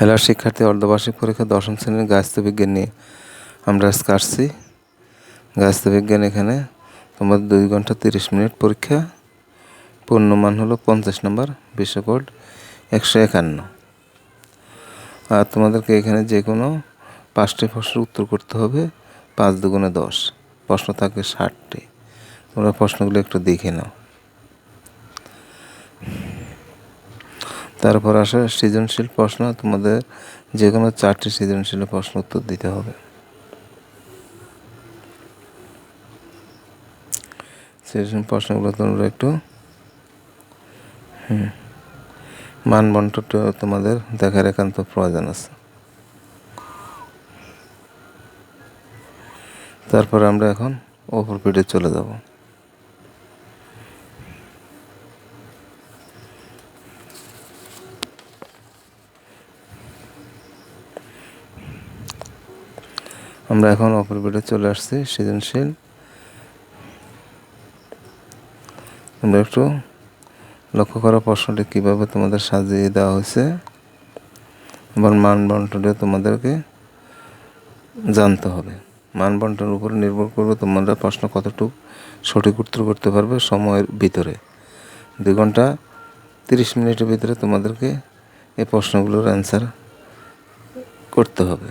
Hello শিক্ষার্থী, অর্ধবার্ষিক পরীক্ষা দশম শ্রেণির বিজ্ঞান নিয়ে আমরা আজকে আসছি। বিজ্ঞান এখানে তোমাদের দুই ঘণ্টা তিরিশ মিনিট পরীক্ষা। পূর্ণমান হলো পঞ্চাশ নম্বর বিশ্বকোড একশো একান্ন। আর তোমাদেরকে এখানে যে কোনো পাঁচটি প্রশ্নের উত্তর করতে হবে, পাঁচ দুগুণে দশ। প্রশ্ন থাকবে ষাটটি। তোমরা প্রশ্নগুলো একটু দেখে নাও। তারপর আসে সৃজনশীল প্রশ্ন, তোমাদের যে কোনো চারটি সৃজনশীল প্রশ্ন উত্তর দিতে হবে। সৃজনশীল প্রশ্নগুলো তোমরা একটু, হুম মানবন্টনটা তোমাদের দেখার একান্ত প্রয়োজন আছে। তারপর আমরা এখন ওপর পিঠে চলে যাব। আমরা এখন অপর পিঠে চলে আসছি, সৃজনশীল। তোমরা একটু লক্ষ্য করা প্রশ্নটি কীভাবে তোমাদের সাজিয়ে দেওয়া হয়েছে এবার মান তোমাদেরকে জানতে হবে। মান বন্টনের উপর নির্ভর করবে তোমরা প্রশ্ন কতটুকু সঠিক উত্তর করতে পারবে সময়ের ভিতরে। দুই ঘণ্টা তিরিশ মিনিটের ভিতরে তোমাদেরকে এই প্রশ্নগুলোর অ্যান্সার করতে হবে।